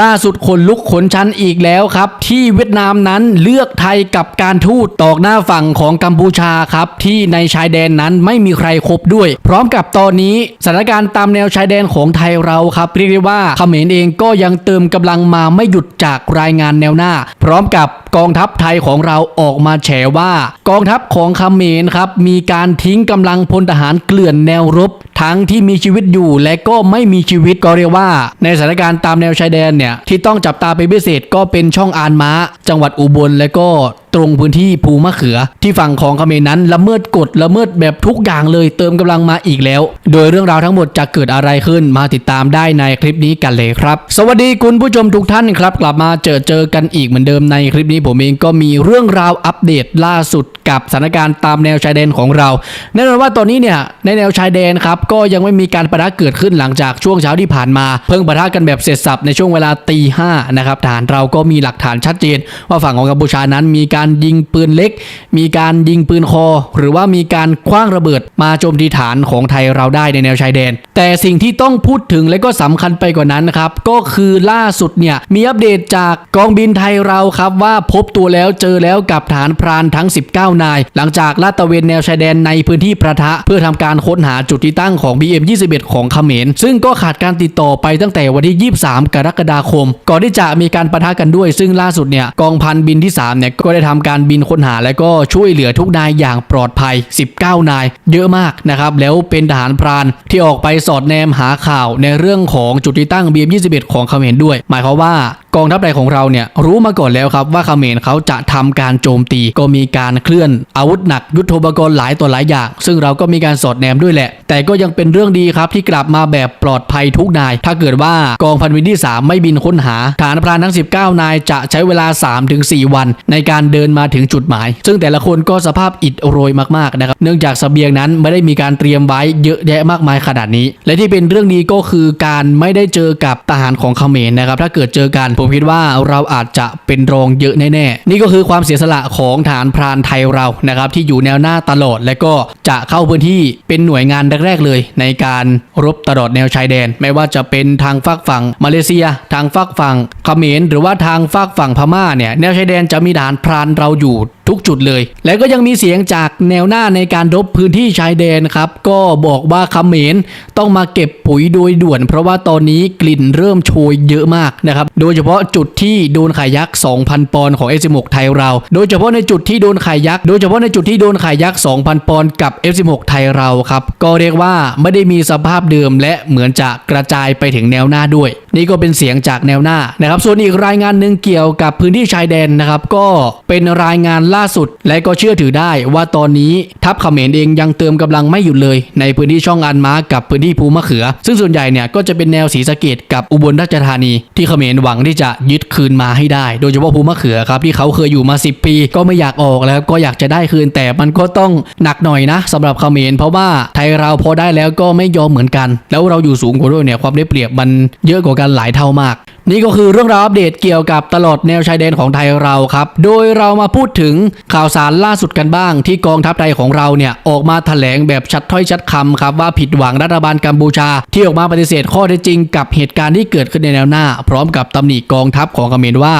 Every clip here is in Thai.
ล่าสุดคนลุกขนชันอีกแล้วครับ ที่เวียดนามนั้นเลือกไทยกับการทูตตอกหน้าฝั่งของกัมพูชาครับ ที่ในชายแดนนั้นไม่มีใครครบด้วย พร้อมกับตอนนี้สถานการณ์ตามแนวชายแดนของไทยเราครับเรียกได้ว่าเขมรเองก็ยังเติมกำลังมาไม่หยุดจากรายงานแนวหน้า พร้อมกับ กองทัพไทยของเราออกมาแฉว่ากองทัพของคเขมรครับมีการทิ้งกำลังพลทหารเกลื่อนแนวรบ ทั้งที่มีชีวิตอยู่และก็ไม่มีชีวิตก็เรียกว่า ในสถานการณ์ตามแนวชายแดนเนี่ยที่ต้องจับตาเป็นพิเศษก็เป็นช่องอานม้า จังหวัดอุบลและก็ ตรงพื้นที่ภูมะเขือ ที่ฝั่งของเขมรนั้นละเมิดกฎละเมิดแบบทุกอย่างเลยเติมกำลังมาอีกแล้ว โดยเรื่องราวทั้งหมดจะเกิดอะไรขึ้นมาติดตามได้ในคลิปนี้กันเลยครับ สวัสดีคุณผู้ชมทุกท่านครับ กลับมาเจอเจอกันอีกเหมือนเดิมในคลิปนี้ผมเองก็มีเรื่องราวอัปเดตล่าสุดกับสถานการณ์ตามแนวชายแดนของเราแน่นอนว่าตอนนี้เนี่ยในแนวชายแดนครับก็ยังไม่มีการประทะเกิดขึ้นหลังจากช่วงเช้าที่ผ่านมา เพิ่งประทะกันแบบเสร็จสับในช่วงเวลาตีห้านะครับฐานเราก็มีหลักฐานชัดเจน ว่าฝั่งของกัมพูชานั้นมีการการยิงปืนเล็ก มีการยิงปืนคอ หรือว่ามีการคว้างระเบิดมาโจมตีฐานของไทยเราได้ในแนวชายแดน แต่สิ่งที่ต้องพูดถึงและก็สำคัญไปกว่านั้นนะครับ ก็คือล่าสุดเนี่ย มีอัปเดตจากกองบินไทยเราครับว่าพบตัวแล้วเจอแล้วกับฐานพรานทั้ง 19 นาย หลังจากลาดตระเวนแนวชายแดนในพื้นที่ประทะ เพื่อทำการค้นหาจุดที่ตั้งของ BM21 ของเขมร ซึ่งก็ขาดการติดต่อไปตั้งแต่วันที่ 23 กรกฎาคม ก่อนที่จะมีการประทะกันด้วย ซึ่งล่าสุดเนี่ยกองพันบินที่3เนี่ยก็ได้ทำการบินค้นหาและก็ช่วยเหลือทุกนายอย่างปลอดภัย 19 นาย เยอะมากนะครับแล้วเป็นทหารพรานที่ออกไปสอดแนมหาข่าวในเรื่องของจุดที่ตั้ง BM21 ของเขมรด้วย หมายความว่ากองทัพไทยของเราเนี่ยรู้มาก่อนแล้วครับว่าเขมรเขาจะทำการโจมตีก็มีการเคลื่อน อาวุธหนักยุทโธปกรณ์หลายต่อหลายอย่าง ซึ่งเราก็มีการสอดแนมด้วยแหละ แต่ก็ยังเป็นเรื่องดีครับที่กลับมาแบบปลอดภัยทุกนาย ถ้าเกิดว่ากองพันบินที่ 3 ไม่บินค้นหาฐานพรานทั้ง 19 นายจะใช้เวลา 3-4 วัน ในการเดินมาถึงจุดหมาย ซึ่งแต่ละคนก็สภาพอิดโรยมากๆนะครับเนื่องจากเสบียงนั้นไม่ได้มีการเตรียมไว้เยอะแยะมากมายขนาดนี้ และที่เป็นเรื่องดีก็คือการไม่ได้เจอกับทหารของเขมรนะครับถ้าเกิดเจอกันผมคิดว่าเราอาจจะเป็นรองเยอะแน่ๆนี่ก็คือความเสียสละของฐานพรานไทยเรานะครับที่อยู่แนวหน้าตลอด และก็จะเข้าพื้นที่เป็นหน่วยงานแรกๆเลย ในการรบตลอดแนวชายแดน ไม่ว่าจะเป็นทางฝากฝั่งมาเลเซีย ทางฝากฝั่งเขมรหรือว่าทางฝากฝั่งพม่าเนี่ยแนวชายแดนจะมีฐานพรานเราอยู่ ทุกจุดเลย และก็ยังมีเสียงจากแนวหน้าในการรบพื้นที่ชายแดนครับ ก็บอกว่าเขมรต้องมาเก็บปุ๋ยโดยด่วน เพราะว่าตอนนี้กลิ่นเริ่มโชยเยอะมากนะครับ โดยเฉพาะจุดที่โดนไข่ยักษ์ 2,000 ปอนด์ของ F16 ไทยเรา โดยเฉพาะในจุดที่โดนไข่ยักษ์ โดยเฉพาะในจุดที่โดนไข่ยักษ์ 2,000 ปอนด์กับ F16 ไทยเราครับ ก็เรียกว่าไม่ได้มีสภาพเดิมและเหมือนจะกระจายไปถึงแนวหน้าด้วย นี่ก็เป็นเสียงจากแนวหน้านะครับ ส่วนอีกรายงานหนึ่งเกี่ยวกับพื้นที่ชายแดนนะครับ ก็เป็นรายงานล่าสุด และก็เชื่อถือได้ว่าตอนนี้ทัพเขมรเองยังเติมกำลังไม่หยุดเลย ในพื้นที่ช่องอันม้ากับพื้นที่ภูมะเขือ ซึ่งส่วนใหญ่เนี่ยก็จะเป็นแนวศรีสะเกดกับอุบลราชธานี ที่เขมรหวังที่จะยึดคืนมาให้ได้ โดยเฉพาะภูมะเขือครับที่เขาเคยอยู่มา 10 ปี ก็ไม่อยากออกแล้วก็อยากจะได้คืนแต่มันก็ต้องหนักหน่อยนะสำหรับเขมรเพราะว่าไทยเราพอได้แล้วก็ไม่ยอมเหมือนกัน แล้วเราอยู่สูงกว่าด้วยเนี่ยความได้เปรียบมันเยอะกว่ากันหลายเท่ามาก นี่ก็คือเรื่องราวอัปเดตเกี่ยวกับตลอดแนวชายแดนของไทยเราครับ โดยเรามาพูดถึงข่าวสารล่าสุดกันบ้าง ที่กองทัพไทยของเราเนี่ยออกมาแถลงแบบชัดถ้อยชัดคำครับว่าผิดหวังรัฐบาลกัมพูชา ที่ออกมาปฏิเสธข้อเท็จจริงกับเหตุการณ์ที่เกิดขึ้นในแนวหน้า พร้อมกับตำหนิกองทัพของเขมรว่า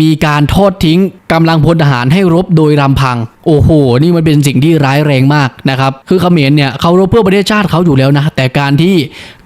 มีการทอดทิ้งกำลังพลทหารให้รบโดยลำพัง โอ้โห นี่มันเป็นสิ่งที่ร้ายแรงมากนะครับ คือเขมรเนี่ยเขารบเพื่อประเทศชาติเขาอยู่แล้วนะ แต่การที่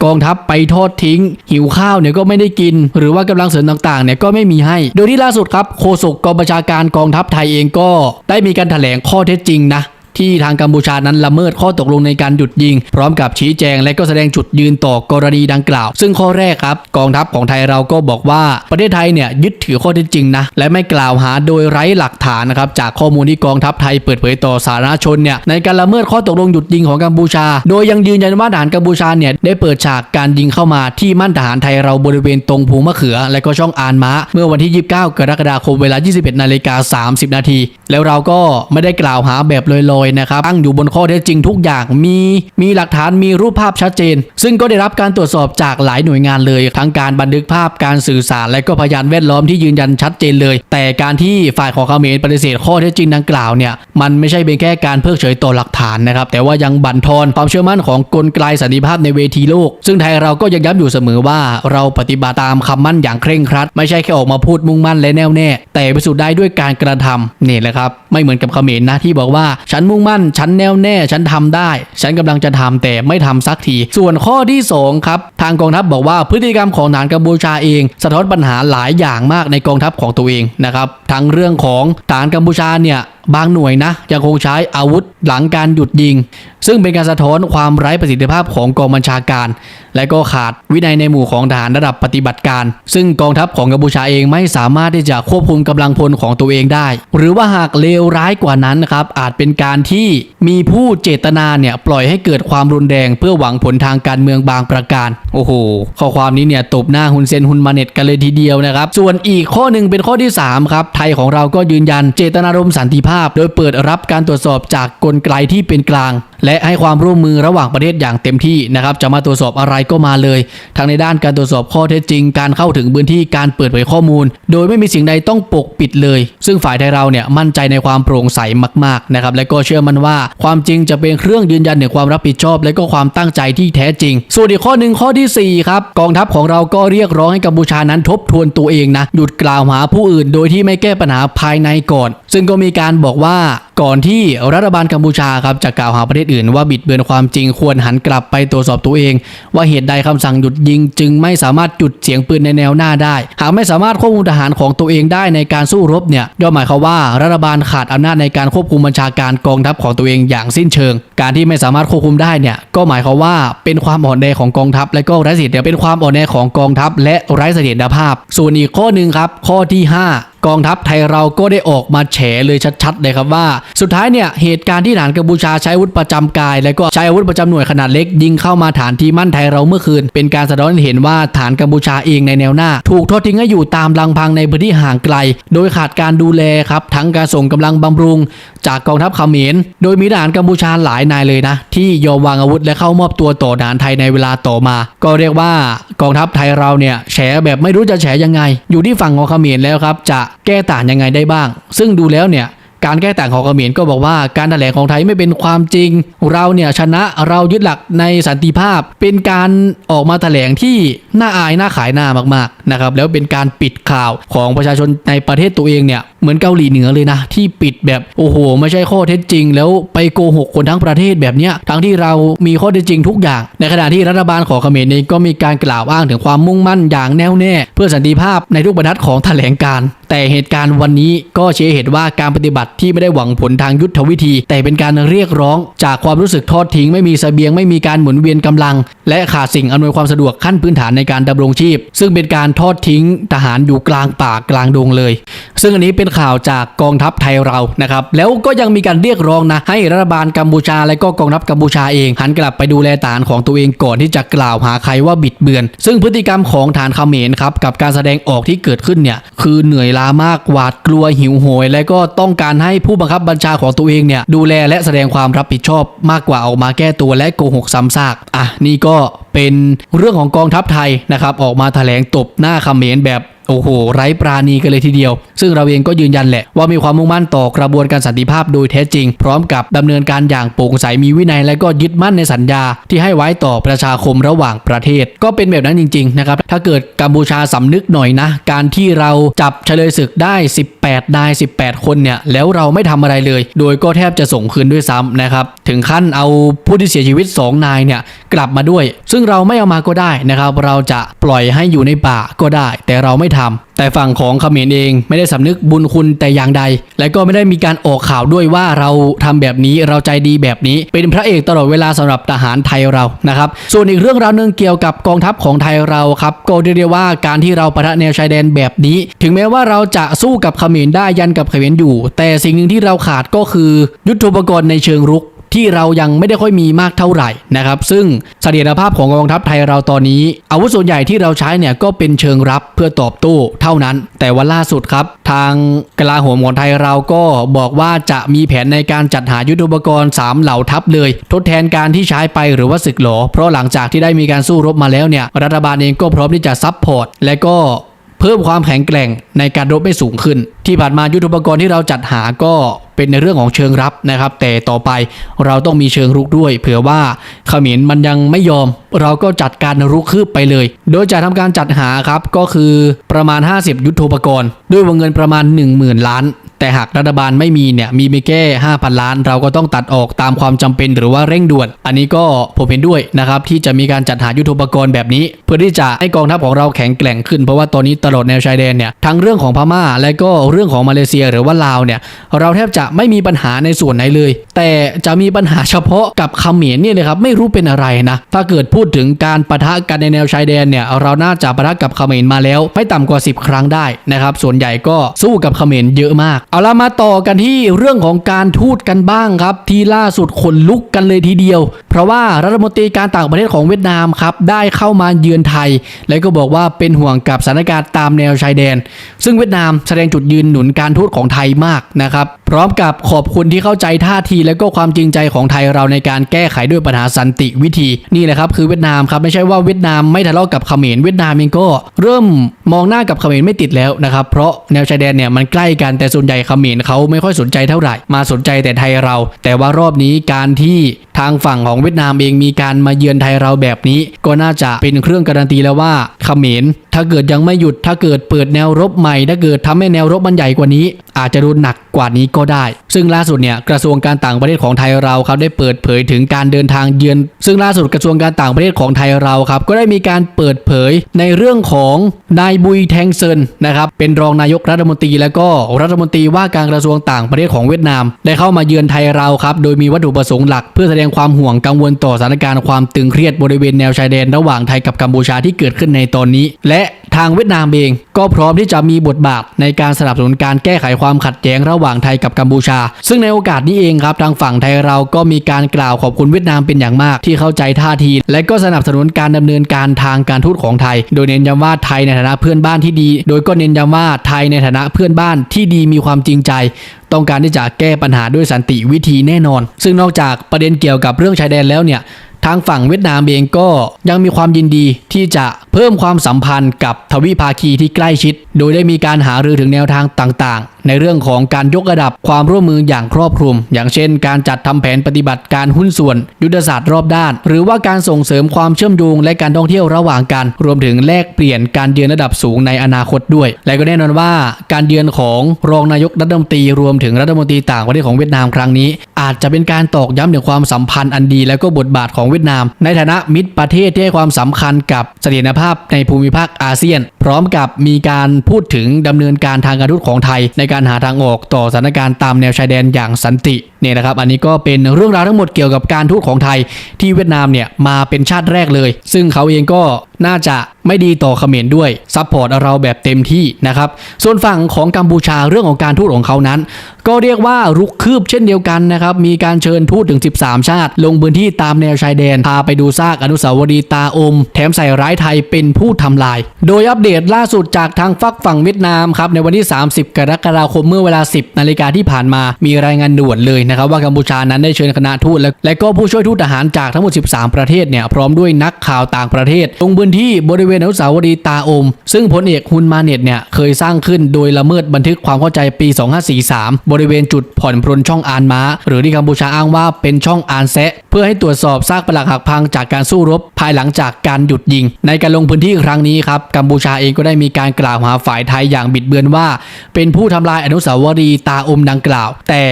กองทัพไปทอดทิ้ง หิวข้าวเนี่ยก็ไม่ได้กิน หรือว่ากำลังเสริมต่างๆเนี่ยก็ไม่มีให้ โดยที่ล่าสุดครับโฆษกกองบัญชาการกองทัพไทยเองก็ได้มีการแถลงข้อเท็จจริงนะ ที่ทางกัมพูชานั้นละเมิดข้อตกลงในการหยุดยิง พร้อมกับชี้แจงและก็แสดงจุดยืนต่อกรณีดังกล่าว ซึ่งข้อแรกครับ กองทัพของไทยเราก็บอกว่าประเทศไทยเนี่ยยึดถือข้อเท็จจริงนะและไม่กล่าวหาโดยไร้หลักฐานนะครับจากข้อมูลที่กองทัพไทยเปิดเผยต่อสาธารณชนเนี่ยในการละเมิดข้อตกลงหยุดยิงของกัมพูชา โดยยังยืนยันว่าทหารกัมพูชาเนี่ยได้เปิดฉากการยิงเข้ามาที่มั่นทหารไทยเราบริเวณตรงภูมะเขือ และก็ช่องอานม้า เมื่อวันที่ 29 กรกฎาคมเวลา 21นาฬิกา30 นาทีแล้วเราก็ไม่ได้กล่าวหาแบบลอยนะครับตั้งอยู่บนข้อเท็จจริงทุกอย่างมีมีหลักฐานมีรูปภาพชัดเจน ซึ่งก็ได้รับการตรวจสอบจากหลายหน่วยงานเลย ทั้งการบันทึกภาพการสื่อสาร และก็พยานแวดล้อมที่ยืนยันชัดเจนเลย แต่การที่ฝ่ายของเขมรปฏิเสธข้อเท็จจริงดังกล่าวเนี่ยมันไม่ใช่เป็นแค่การเพิกเฉยต่อหลักฐานนะครับแต่ว่ายังบั่นทอนความเชื่อมั่นของกลไกสันติภาพในเวทีโลก ซึ่งไทยเราก็ยังย้ำอยู่เสมอว่าเราปฏิบัติตามคำมั่นอย่างเคร่งครัด ไม่ใช่แค่ออกมาพูดมุ่งมั่นและแน่วแน่ แต่พิสูจน์ได้ด้วยการกระทำนี่แหละครับไม่เหมือนกับเขมรนะที่บอกว่าฉันมุ่งมั่น ฉันแน่วแน่ ฉันทำได้ ฉันกำลังจะทำแต่ไม่ทำสักที ส่วนข้อที่สองครับ ทางกองทัพบอกว่าพฤติกรรมของฐานกัมพูชาเอง สะท้อนปัญหาหลายอย่างมากในกองทัพของตัวเองนะครับทั้งเรื่องของฐานกัมพูชาเนี่ย บางหน่วยนะยังคงใช้อาวุธหลังการหยุดยิง ซึ่งเป็นการสะท้อนความไร้ประสิทธิภาพของกองบัญชาการ และก็ขาดวินัยในหมู่ของทหารระดับปฏิบัติการ ซึ่งกองทัพของกัมพูชาเองไม่สามารถที่จะควบคุมกำลังพลของตัวเองได้ หรือว่าหากเลวร้ายกว่านั้นนะครับอาจเป็นการที่มีผู้เจตนาเนี่ยปล่อยให้เกิดความรุนแรงเพื่อหวังผลทางการเมืองบางประการ โอ้โหข้อความนี้เนี่ยตบหน้าฮุนเซนฮุนมาเน็ตกันเลยทีเดียวนะครับส่วนอีกข้อหนึ่งเป็นข้อที่สามครับไทยของเราก็ยืนยันเจตนารมณ์สันติภาพโดยเปิดรับการตรวจสอบจากกลไกที่เป็นกลาง และให้ความร่วมมือระหว่างประเทศอย่างเต็มที่นะครับจะมาตรวจสอบอะไรก็มาเลยทั้งในด้านการตรวจสอบข้อเท็จจริง การเข้าถึงพื้นที่การเปิดเผยข้อมูล โดยไม่มีสิ่งใดต้องปกปิดเลย ซึ่งฝ่ายไทยเราเนี่ยมั่นใจในความโปร่งใสมากๆนะครับและก็เชื่อมั่นว่าความจริงจะเป็นเครื่องยืนยันถึงความรับผิดชอบ และก็ความตั้งใจที่แท้จริง ส่วนอีกข้อหนึ่งข้อที่สี่ครับกองทัพของเราก็เรียกร้องให้กัมพูชานั้นทบทวนตัวเองนะหยุดกล่าวหาผู้อื่น โดยที่ไม่แก้ปัญหาภายในก่อน ซึ่งก็มีการบอกว่า ก่อนที่รัฐบาลกัมพูชาครับจะกล่าวหาประเทศอื่นว่าบิดเบือนความจริงควรหันกลับไปตรวจสอบตัวเอง ว่าเหตุใดคำสั่งหยุดยิง จึงไม่สามารถจุดเสียงปืนในแนวหน้าได้ หากไม่สามารถควบคุมทหารของตัวเองได้ในการสู้รบเนี่ยย่อมหมายความว่ารัฐบาลขาดอำนาจในการควบคุมบัญชาการกองทัพของตัวเองอย่างสิ้นเชิง การที่ไม่สามารถควบคุมได้เนี่ยก็หมายความว่าเป็นความอ่อนแอของกองทัพ และก็ไร้เสถียรเป็นความอ่อนแอของกองทัพ และไร้เสถียรภาพ ส่วนอีกข้อหนึ่งครับข้อที่ 5กองทัพไทยเราก็ได้ออกมาแฉเลยชัดๆเลยครับว่า สุดท้ายเนี่ยเหตุการณ์ที่ฐานกัมพูชาใช้อาวุธประจำกาย และก็ใช้อาวุธประจำหน่วยขนาดเล็ก ยิงเข้ามาฐานที่มั่นไทยเราเมื่อคืน เป็นการสะท้อนให้เห็นว่าฐานกัมพูชาเองในแนวหน้า ถูกทอดทิ้งให้อยู่ตามลำพังในพื้นที่ห่างไกล โดยขาดการดูแลครับทั้งการส่งกำลังบำรุง จากกองทัพเขมรโดยมีทหารกัมพูชาหลายนายเลยนะ ที่ยอมวางอาวุธและเข้ามอบตัวต่อทหารไทยในเวลาต่อมา ก็เรียกว่ากองทัพไทยเราเนี่ยแฉแบบไม่รู้จะแฉยังไง อยู่ที่ฝั่งของเขมรแล้วครับจะแก้ต่างยังไงได้บ้าง ซึ่งดูแล้วเนี่ย การแก้ต่างของเขมรก็บอกว่าการแถลงของไทยไม่เป็นความจริง เราเนี่ยชนะเรายึดหลักในสันติภาพ เป็นการออกมาแถลงที่น่าอายน่าขายหน้ามากๆนะครับแล้วเป็นการปิดข่าวของประชาชนในประเทศตัวเองเนี่ยเหมือนเกาหลีเหนือเลยนะ ที่ปิดแบบโอ้โห ไม่ใช่ข้อเท็จจริง แล้วไปโกหกคนทั้งประเทศแบบเนี้ยทั้งที่เรามีข้อเท็จจริงทุกอย่าง ในขณะที่รัฐบาลของเขมรเองก็มีการกล่าวอ้างถึงความมุ่งมั่นอย่างแน่วแน่ เพื่อสันติภาพในทุกบรรทัดของแถลงการ แต่เหตุการณ์วันนี้ก็เชี้เห็นว่าการปฏิบัติที่ไม่ได้หวังผลทางยุทธวิธี แต่เป็นการเรียกร้อง จากความรู้สึกทอดทิ้งไม่มีเสบียงไม่มีการหมุนเวียนกำลัง และขาดสิ่งอำนวยความสะดวกขั้นพื้นฐานในการดำรงชีพ ซึ่งเป็นการทอดทิ้งทหารอยู่กลางป่ากลางดงเลย ซึ่งอันนี้เป็นข่าวจากกองทัพไทยเรานะครับแล้วก็ยังมีการเรียกร้องนะให้รัฐบาลกัมพูชาและก็กองทัพกัมพูชาเองหันกลับไปดูแลฐานของตัวเองก่อนที่จะกล่าวหาใครว่าบิดเบือน ซึ่งพฤติกรรมของฐานเขมรครับกับการแสดงออกที่เกิดขึ้นเนี่ยคือเหนื่อยล้ามากหวาดกลัวหิวโหย และก็ต้องการให้ผู้บังคับบัญชาของตัวเองเนี่ยดูแลและแสดงความรับผิดชอบมากกว่าออกมาแก้ตัวและโกหกซ้ำซากอะนี่ก็เป็นเรื่องของกองทัพไทยนะครับออกมาแถลงตบหน้าคำเขมรแบบ โอ้โหไร้ปราณีกันเลยทีเดียว ซึ่งเราเองก็ยืนยันแหละว่ามีความมุ่งมั่นต่อกระบวนการสันติภาพโดยแท้จริง พร้อมกับดำเนินการอย่างโปร่งใสมีวินัยและก็ยึดมั่นในสัญญาที่ให้ไว้ต่อประชาคมระหว่างประเทศ ก็เป็นแบบนั้นจริงๆนะครับถ้าเกิดกัมพูชาสำนึกหน่อยนะ การที่เราจับเฉลยศึกได้ 18นาย 18 คนเนี่ยแล้วเราไม่ทำอะไรเลย โดยก็แทบจะส่งคืนด้วยซ้ำนะครับถึงขั้นเอาผู้ที่เสียชีวิต 2 นายเนี่ยกลับมาด้วย ซึ่งเราไม่เอามาก็ได้นะครับเราจะปล่อยให้อยู่ในป่าก็ได้ แต่เราไม่ทำแต่ฝั่งของเขมรเองไม่ได้สำนึกบุญคุณแต่อย่างใด และก็ไม่ได้มีการออกข่าวด้วยว่าเราทำแบบนี้เราใจดีแบบนี้ เป็นพระเอกตลอดเวลาสำหรับทหารไทยเรานะครับ ส่วนอีกเรื่องราวหนึงเกี่ยวกับกองทัพของไทยเราครับก็เรียกว่าการที่เราประทะแนวชายแดนแบบนี้ ถึงแม้ว่าเราจะสู้กับเขมรได้ยันกับเขมรอยู่ แต่สิ่งหนึ่งที่เราขาดก็คือยุทธปกรณ์ในเชิงรุก ที่เรายังไม่ได้ค่อยมีมากเท่าไหร่นะครับ ซึ่งเสถียรภาพของกองทัพไทยเราตอนนี้ อาวุธส่วนใหญ่ที่เราใช้เนี่ยก็เป็นเชิงรับเพื่อตอบโต้เท่านั้น แต่ว่าล่าสุดครับ ทางกลาโหมของไทยเราก็บอกว่าจะมีแผนในการจัดหายุทโธปกรณ์สามเหล่าทัพเลย ทดแทนการที่ใช้ไปหรือว่าศึกหลอเพราะหลังจากที่ได้มีการสู้รบมาแล้วเนี่ยรัฐบาลเองก็พร้อมที่จะซัพพอร์ตและก็ เพิ่มความแข็งแกร่งในการรบให้สูงขึ้น ที่ผ่านมายุทธปกรณ์ที่เราจัดหาก็เป็นในเรื่องของเชิงรับนะครับ แต่ต่อไปเราต้องมีเชิงรุกด้วย เผื่อว่าเขมรมันยังไม่ยอม เราก็จัดการรุกคืบไปเลย โดยจะทำการจัดหาครับก็คือประมาณ 50 ยุทธปกรณ์ ด้วยวงเงินประมาณ 10,000 ล้าน แต่หากรัฐบาลไม่มีเนี่ยมีไม่แค่5,000 ล้าน เราก็ต้องตัดออกตามความจำเป็นหรือว่าเร่งด่วน อันนี้ก็ผมเห็นด้วยนะครับที่จะมีการจัดหายุทธปกรณ์แบบนี้ เพื่อที่จะให้กองทัพของเราแข็งแกร่งขึ้น เพราะว่าตอนนี้ตลอดแนวชายแดนเนี่ยทั้งเรื่องของพม่า และก็เรื่องของมาเลเซียหรือว่าลาวเนี่ยเราแทบจะไม่มีปัญหาในส่วนไหนเลย แต่จะมีปัญหาเฉพาะกับเขมรเนี่ยเลยครับไม่รู้เป็นอะไรนะถ้าเกิดพูดถึงการปะทะกันในแนวชายแดนเนี่ยเราน่าจะปะทะกับเขมรมาแล้ว ไม่ต่ำกว่า 10 ครั้งได้นะครับส่วนใหญ่ก็สู้กับเขมรเยอะมากเอาละมาต่อกันที่เรื่องของการทูตกันบ้างครับ ที่ล่าสุดขนลุกกันเลยทีเดียว เพราะว่ารัฐมนตรีการต่างประเทศของเวียดนามครับได้เข้ามาเยือนไทย แล้วก็บอกว่าเป็นห่วงกับสถานการณ์ตามแนวชายแดน ซึ่งเวียดนามแสดงจุดยืนหนุนการทูตของไทยมากนะครับพร้อมกับขอบคุณที่เข้าใจท่าที และก็ความจริงใจของไทยเราในการแก้ไขด้วยปัญหาสันติวิธีนี่แหละครับคือเวียดนามครับไม่ใช่ว่าเวียดนามไม่ทะเลาะกับเขมรเวียดนามเองก็ เริ่มมองหน้ากับเขมรไม่ติดแล้วนะครับเพราะแนวชายแดนเนี่ยมันใกล้กันแต่ส่วนใหญ่เขมรเขาไม่ค่อยสนใจเท่าไหร่ มาสนใจแต่ไทยเรา แต่ว่ารอบนี้การที่ ทางฝั่งของเวียดนามเองมีการมาเยือนไทยเราแบบนี้ ก็น่าจะเป็นเครื่องการันตีแล้วว่าเขมรถ้าเกิดยังไม่หยุดถ้าเกิดเปิดแนวรบใหม่ ถ้าเกิดทำให้แนวรบมันใหญ่กว่านี้ อาจจะรุนหนักกว่านี้ก็ได้ ซึ่งล่าสุดเนี่ยกระทรวงการต่างประเทศของไทยเราครับได้เปิดเผยถึงการเดินทางเยือน ซึ่งล่าสุดกระทรวงการต่างประเทศของไทยเราครับก็ได้มีการเปิดเผยในเรื่องของนายบุยแทงเซินนะครับเป็นรองนายกรัฐมนตรีและก็รัฐมนตรีว่าการกระทรวงต่างประเทศของเวียดนาม ได้เข้ามาเยือนไทยเราครับโดยมีวัตถุประสงค์หลักเพื่อแสดงความห่วงกังวลต่อสถานการณ์ความตึงเครียดบริเวณแนวชายแดนระหว่างไทยกับกัมพูชาที่เกิดขึ้นในตอนนี้ และทางเวียดนามเองก็พร้อมที่จะมีบทบาทในการสนับสนุนการแก้ไขความขัดแย้งระหว่างไทยกับกัมพูชา ซึ่งในโอกาสนี้เองครับทางฝั่งไทยเราก็มีการกล่าวขอบคุณเวียดนามเป็นอย่างมาก ที่เข้าใจท่าที และก็สนับสนุนการดำเนินการทางการทูตของไทย โดยเน้นย้ำว่าไทยในฐานะเพื่อนบ้านที่ดี โดยก็เน้นย้ำว่าไทยในฐานะเพื่อนบ้านที่ดีมีความจริงใจ ต้องการที่จะแก้ปัญหาด้วยสันติวิธีแน่นอน ซึ่งนอกจากประเด็นเกี่ยวกับเรื่องชายแดนแล้วเนี่ย ทางฝั่งเวียดนามเองก็ยังมีความยินดีที่จะเพิ่มความสัมพันธ์กับทวิภาคีที่ใกล้ชิด โดยได้มีการหารือถึงแนวทางต่างๆ ในเรื่องของการยกระดับความร่วมมืออย่างครอบคลุม อย่างเช่น การจัดทำแผนปฏิบัติการหุ้นส่วน ยุทธศาสตร์รอบด้าน หรือว่าการส่งเสริมความเชื่อมโยงและการท่องเที่ยวระหว่างกัน รวมถึงแลกเปลี่ยนการเยือนระดับสูงในอนาคตด้วย และก็แน่นอนว่า การเยือนของรองนายกรัฐมนตรีรวมถึงรัฐมนตรีต่างประเทศของเวียดนามครั้งนี้ อาจจะเป็นการตอกย้ำถึงความสัมพันธ์อันดี และก็บทบาทของเวียดนาม ในฐานะมิตรประเทศที่ให้ความสำคัญกับเสถียรภาพในภูมิภาคอาเซียน พร้อมกับมีการพูดถึงดำเนินการทางการทูตของไทย ในการหาทางออกต่อสถานการณ์ตามแนวชายแดนอย่างสันติ เนี่ยนะครับอันนี้ก็เป็นเรื่องราวทั้งหมดเกี่ยวกับการทูตของไทยที่เวียดนามเนี่ยมาเป็นชาติแรกเลย ซึ่งเขาเองก็น่าจะไม่ดีต่อเขมรด้วยซัพพอร์ตเราแบบเต็มที่นะครับ ส่วนฝั่งของกัมพูชาเรื่องของการทูตของเขานั้น ก็เรียกว่ารุกคืบเช่นเดียวกันนะครับ มีการเชิญทูตถึง 13 ชาติ ลงพื้นที่ตามแนวชายแดน พาไปดูซากอนุสาวรีย์ตาอม แถมใส่ร้ายไทยเป็นผู้ทำลาย โดยอัปเดตล่าสุดจากทางฝักฝั่งเวียดนามครับในวันที่ 30 กรกฎาคมเมื่อเวลา 10 นาฬิกาที่ผ่านมา มีรายงานด่วนเลยนะครับว่ากัมพูชานั้นได้เชิญคณะทูตและก็ผู้ช่วยทูตทหารจากทั้งหมด 13 ประเทศเนี่ยพร้อมด้วยนักข่าวต่างประเทศลงพื้นที่บริเวณอนุสาวรีย์ตาอม ซึ่งพลเอกฮุนมาเน็ตเนี่ยเคยสร้างขึ้นโดยละเมิดบันทึกความเข้าใจปี 2543 บริเวณจุดผ่อนปรนช่องอานม้า หรือที่กัมพูชาอ้างว่าเป็นช่องอานแซะ เพื่อให้ตรวจสอบซากปรักหักพังจากการสู้รบ ภายหลังจากการหยุดยิง ในการลงพื้นที่ครั้งนี้ครับกัมพูชาเองก็ได้มีการกล่าวหาฝ่ายไทยอย่างบิดเบือนว่า เป็นผู้ทำลายอนุสาวรีย์ตาอมดังกล่าว แต่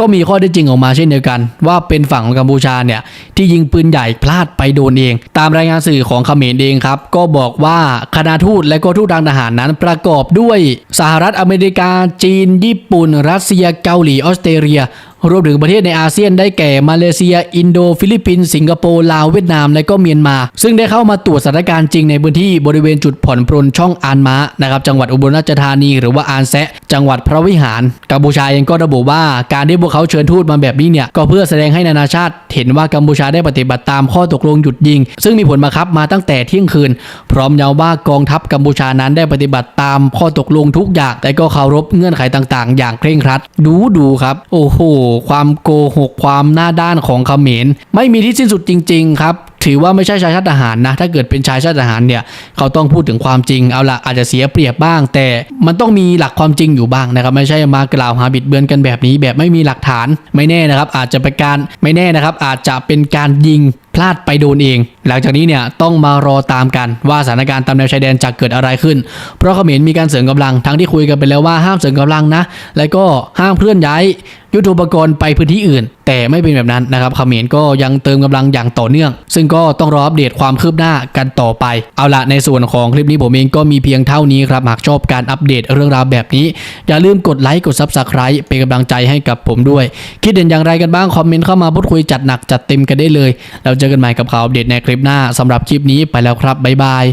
ก็มีข้อได้จจริงออกมาเช่นเดียวกัน ว่าเป็นฝั่งของกัมพูชาเนี่ยที่ยิงปืนใหญ่พลาดไปโดนเอง ตามรายงานสื่อของเขมรเองครับ ก็บอกว่าคณะทูตและก็ทูตทางทหารนั้นประกอบด้วยสหรัฐอเมริกาจีน ญี่ปุ่น รัสเซียเกาหลีออสเตรเลีย รวมถึงประเทศในอาเซียนได้แก่มาเลเซีย อินโด ฟิลิปปินส์สิงคโปร์ลาวเวียดนาม และก็เมียนมา ซึ่งได้เข้ามาตรวจสถานการณ์จริงในพื้นที่บริเวณจุดผ่อนปรนช่องอานม้านะครับจังหวัดอุบลราชธานี หรือว่าอานแซะจังหวัดพระวิหารกัมพูชาเองก็ระบุว่าการที่พวกเขาเชิญทูตมาแบบนี้เนี่ยก็เพื่อแสดงให้นานาชาติ เห็นว่ากัมพูชาได้ปฏิบัติตามข้อตกลงหยุดยิง ซึ่งมีผลบังคับมาตั้งแต่เที่ยงคืน พร้อมย้ำว่ากองทัพกัมพูชานั้นได้ปฏิบัติตามข้อตกลงทุกอย่างแต่ก็เคารพเงื่อนไขต่าง ๆ อย่างเคร่งครัด ดูดูครับ โอ้โหความโกหกความหน้าด้านของเขมร ไม่มีที่สิ้นสุดจริง ๆ ครับ ถือว่าไม่ใช่ชายชาติทหารนะ ถ้าเกิดเป็นชายชาติทหารเนี่ย เขาต้องพูดถึงความจริง เอาละอาจจะเสียเปรียบบ้าง แต่มันต้องมีหลักความจริงอยู่บ้างนะครับ ไม่ใช่มากล่าวหาบิดเบือนกันแบบนี้ แบบไม่มีหลักฐาน ไม่แน่นะครับ อาจจะเป็นการ ไม่แน่นะครับ อาจจะเป็นการยิง พลาดไปโดนเอง หลังจากนี้เนี่ยต้องมารอตามกันว่าสถานการณ์ตามแนวชายแดนจะเกิดอะไรขึ้น เพราะเขมรมีการเสริมกำลังทั้งที่คุยกันไปแล้วว่าห้ามเสริมกำลังนะ แล้วก็ห้ามเคลื่อนย้ายยุทธปกรณ์ไปพื้นที่อื่น แต่ไม่เป็นแบบนั้นนะครับเขมรก็ยังเติมกำลังอย่างต่อเนื่อง ซึ่งก็ต้องรออัปเดตความคืบหน้ากันต่อไป เอาละในส่วนของคลิปนี้ผมเองก็มีเพียงเท่านี้ครับ หากชอบการอัปเดตเรื่องราวแบบนี้ อย่าลืมกดไลค์กด Subscribe เป็นกำลังใจให้กับผมด้วย คิดเห็นอย่างไรกันบ้างคอมเมนต์เข้ามาพูดคุยจัดหนักจัดเต็มกันได้เลยแล้วเจอกันใหม่กับข่าวอัปเดตในคลิปหน้าสำหรับคลิปนี้ไปแล้วครับบ๊ายบาย